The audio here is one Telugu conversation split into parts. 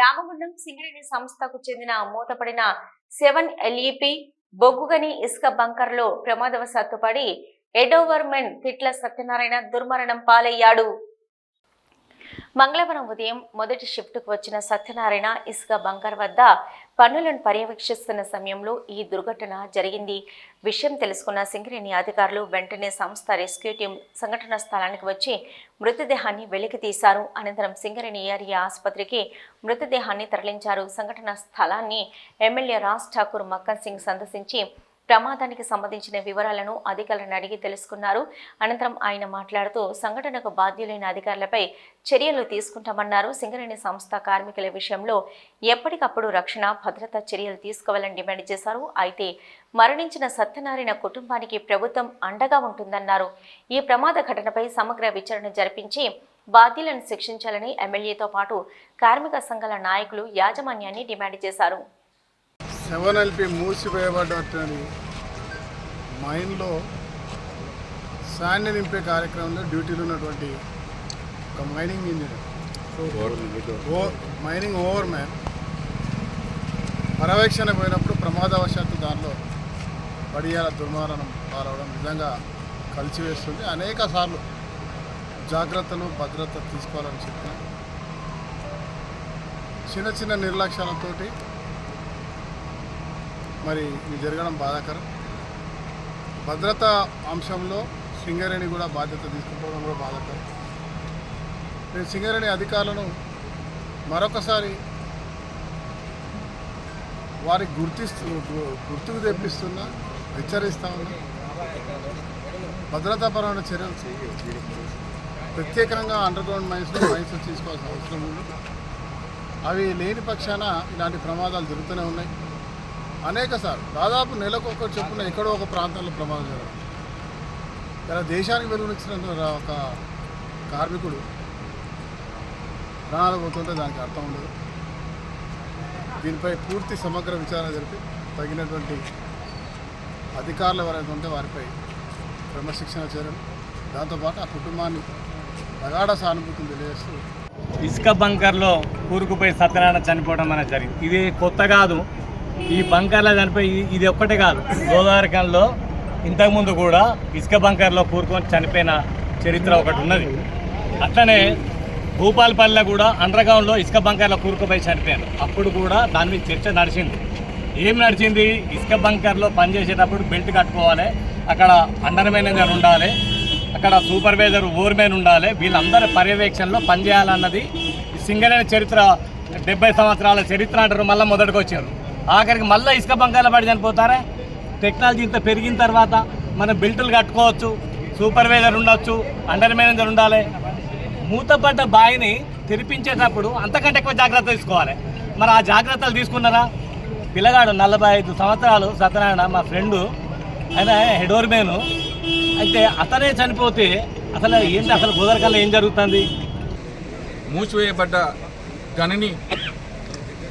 రామగుండం సింగరేణి సంస్థకు చెందిన మూతపడిన సెవెన్ ఎల్ఈపి బొగ్గుగని ఇసుక బంకర్లో ప్రమాదవశాత్తు పడి ఎడోవర్మెన్ తిట్ల సత్యనారాయణ దుర్మరణం పాలయ్యాడు. మంగళవారం ఉదయం మొదటి షిఫ్ట్కు వచ్చిన సత్యనారాయణ ఇసుక బంకర్ వద్ద పనులను పర్యవేక్షిస్తున్న సమయంలో ఈ దుర్ఘటన జరిగింది. విషయం తెలుసుకున్న సింగరేణి అధికారులు వెంటనే సంస్థ రెస్క్యూ టీం సంఘటన స్థలానికి వచ్చి మృతదేహాన్ని వెలికి తీశారు. అనంతరం సింగరేణి ఏరియా ఆసుపత్రికి మృతదేహాన్ని తరలించారు. సంఘటన స్థలాన్ని ఎమ్మెల్యే రాజ్ ఠాకూర్ మక్కన్ సింగ్ సందర్శించి ప్రమాదానికి సంబంధించిన వివరాలను అధికారులను అడిగి తెలుసుకున్నారు. అనంతరం ఆయన మాట్లాడుతూ సంఘటనకు బాధ్యులైన అధికారులపై చర్యలు తీసుకుంటామన్నారు. సింగరేణి సంస్థ కార్మికుల విషయంలో ఎప్పటికప్పుడు రక్షణ భద్రతా చర్యలు తీసుకోవాలని డిమాండ్ చేశారు. అయితే మరణించిన సత్యనారాయణ కుటుంబానికి ప్రభుత్వం అండగా ఉంటుందన్నారు. ఈ ప్రమాద ఘటనపై సమగ్ర విచారణ జరిపించి బాధ్యులను శిక్షించాలని ఎమ్మెల్యేతో పాటు కార్మిక సంఘాల నాయకులు యాజమాన్యాన్ని డిమాండ్ చేశారు. సెవెన్ ఎల్పి మైన్లో శాండ్ నింపే కార్యక్రమంలో డ్యూటీలో ఉన్నటువంటి ఒక మైనింగ్ ఇంజనీర్. Mining overman. పర్యవేక్షణ పోయినప్పుడు ప్రమాదవశాత్తు దానిలో పడియాల దుర్మరణం పాలవడం నిజంగా కలిసివేస్తుంది అనేక సార్లు జాగ్రత్తలు భద్రత తీసుకోవాలని చెప్పిన చిన్న చిన్న నిర్లక్ష్యాలతోటి మరి ఇది జరగడం బాధాకరం. భద్రతా అంశంలో సింగరేణి కూడా బాధ్యత తీసుకుపోవడం కూడా బాధాకరం. నేను సింగరేణి అధికారులను మరొకసారి వారికి గుర్తిస్తు గుర్తుకు తెప్పిస్తున్నా హెచ్చరిస్తా ఉన్నా భద్రతాపరమైన చర్యలు ప్రత్యేకంగా అండర్గ్రౌండ్ మైన్స్ మైన్స్ తీసుకోవాల్సిన అవసరం ఉంది. అవి లేని పక్షాన ఇలాంటి ప్రమాదాలు జరుగుతూనే ఉన్నాయి. అనేక సార్లు దాదాపు నెలకు ఒక చొప్పున ఎక్కడో ఒక ప్రాంతంలో ప్రమాదం జరుగుతుంది ఇలా దేశానికి వెలుగునిచ్చిన ఒక కార్మికుడు ప్రాణాలు పోతుంటే దానికి అర్థం ఉండదు. దీనిపై పూర్తి సమగ్ర విచారణ జరిపి తగినటువంటి అధికారులు ఎవరైతే ఉంటే వారిపై క్రమశిక్షణ చర్యలు దాంతోపాటు ఆ కుటుంబాన్ని ప్రగాఢ సానుభూతిని తెలియజేస్తూ ఇసుక బంకర్లో కూరుకుపోయి సత్యనారాయణ చనిపోవడం అనేది జరిగింది. ఇది కొత్త కాదు. ఈ బంకర్లో చనిపోయి ఇది- ఒక్కటే కాదు. గోదావరికంలో ఇంతకుముందు కూడా ఇసుక బంకర్లో కూరుకొని చనిపోయిన చరిత్ర ఒకటి ఉన్నది. అట్లనే భూపాలపల్లిలో కూడా అండర్గ్రౌండ్లో ఇసుక బంకర్లో కూరుకుపోయి చనిపోయారు. అప్పుడు కూడా దాని మీద చర్చ నడిచింది. ఏం నడిచింది? ఇసుక బంకర్లో పనిచేసేటప్పుడు బెల్ట్ కట్టుకోవాలి. అక్కడ అండర్ మేనేజర్ ఉండాలి. అక్కడ సూపర్వైజర్ ఓర్మెన్ ఉండాలి. వీళ్ళందరి పర్యవేక్షణలో పనిచేయాలన్నది సింగరేణ చరిత్ర డెబ్బై సంవత్సరాల చరిత్ర అంటారు. మళ్ళీ మొదటికి వచ్చారు ఆఖరికి మళ్ళీ ఇసుక బంకాల పడి చనిపోతారా? టెక్నాలజీ ఇంత పెరిగిన తర్వాత మనం బెల్టులు కట్టుకోవచ్చు సూపర్వైజర్ ఉండొచ్చు అండర్ మేనేజర్ ఉండాలి. మూతపడ్డ బాయిని తెరిపించేటప్పుడు అంతకంటే ఎక్కువ జాగ్రత్త తీసుకోవాలి. మరి ఆ జాగ్రత్తలు తీసుకున్నారా? పిల్లగాడు నలభై ఐదు సంవత్సరాలు సత్యనారాయణ మా ఫ్రెండు. ఆయన హెడోర్మేను అయితే అతనే చనిపోతే అసలు ఏంటి అసలు గోదరకల్లో ఏం జరుగుతుంది? మూసివేయబడ్డ గనిని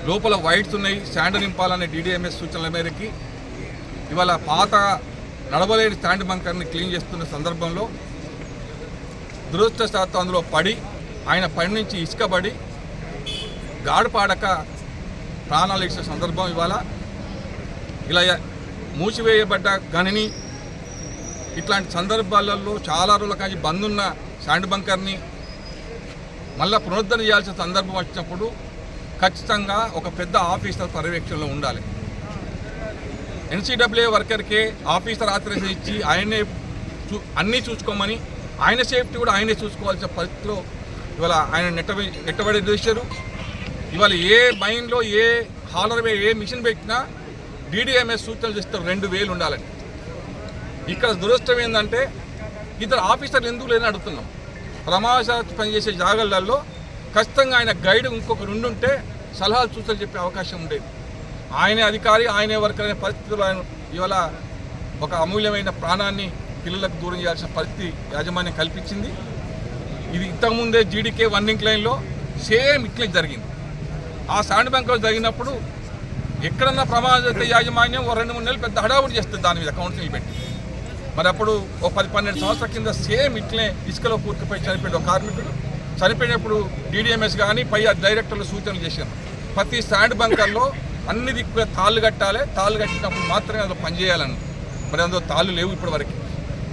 లోపల వైట్స్ ఉన్నాయి. స్టాండ్ నింపాలనే డీడీఎంఎస్ సూచనల మేరకి ఇవాళ పాత నడవలేని స్టాండ్ బంకర్ని క్లీన్ చేస్తున్న సందర్భంలో దురదృష్టశాత్తు అందులో పడి ఆయన పడి నుంచి ఇసుకబడి గాడిపాడక ప్రాణాలు ఇచ్చిన సందర్భం ఇవాళ. ఇలా మూసివేయబడ్డ గనిని ఇట్లాంటి సందర్భాలలో చాలా రోజుల కానీ బంద్ ఉన్న శాండ్ బంకర్ని మళ్ళీ పునరుద్ధరణ చేయాల్సిన సందర్భం వచ్చినప్పుడు ఖచ్చితంగా ఒక పెద్ద ఆఫీసర్ పర్యవేక్షణలో ఉండాలి. ఎన్సీడబ్ల్యూ వర్కర్కే ఆఫీసర్ ఆథరైజేషన్ ఇచ్చి ఆయనే చూ అన్నీ చూసుకోమని ఆయన సేఫ్టీ కూడా ఆయనే చూసుకోవాల్సిన పరిస్థితిలో ఇవాళ ఆయన నెట్ట నెట్టబడి చేశారు ఇవాళ ఏ మైన్లో ఏ హాలర్ మీద ఏ మిషన్ పెట్టినా డీడీఎంఎస్ సూచనలు ఇస్తారు రెండు వేలు ఉండాలని ఇక్కడ దురదృష్టం ఏంటంటే ఇద్దరు ఆఫీసర్లు ఎందుకు లేని అడుగుతున్నాం. ప్రమాదశాత్తు పనిచేసే జాగాలలో ఖచ్చితంగా ఆయన గైడ్ ఇంకొకరు ఉండుంటే సలహాలు సూచనలు చెప్పే అవకాశం ఉండేది. ఆయనే అధికారి ఆయనే వర్కర్ అనే పరిస్థితులు ఆయన ఇవాళ ఒక అమూల్యమైన ప్రాణాన్ని పిల్లలకు దూరం చేయాల్సిన పరిస్థితి యాజమాన్యం కల్పించింది. ఇది ఇంతకుముందే జీడీకే వన్నింగ్ లైన్లో సేమ్ ఇట్లే జరిగింది. ఆ శాండ్ బ్యాంక్లో జరిగినప్పుడు ఎక్కడన్నా ప్రమాదం యాజమాన్యం ఓ రెండు మూడు నెలలు పెద్ద హడావుడి చేస్తుంది దాని మీద కౌన్సిల్ పెట్టి మరి అప్పుడు ఓ పది పన్నెండు సంవత్సరాల కింద సేమ్ ఇట్లే ఇసుకలో పూర్తిపై చనిపోయాడు ఒక కార్మికుడు చనిపోయినప్పుడు డీడీఎంఎస్ కానీ పై డైరెక్టర్లు సూచనలు చేశారు. ప్రతి స్టాండ్ బంకర్లో అన్ని దిక్కుల తాళ్ళు కట్టాలి. తాళ్ళు కట్టినప్పుడు మాత్రమే అందులో పనిచేయాలని. మరి అందులో తాళ్ళు లేవు ఇప్పటి వరకు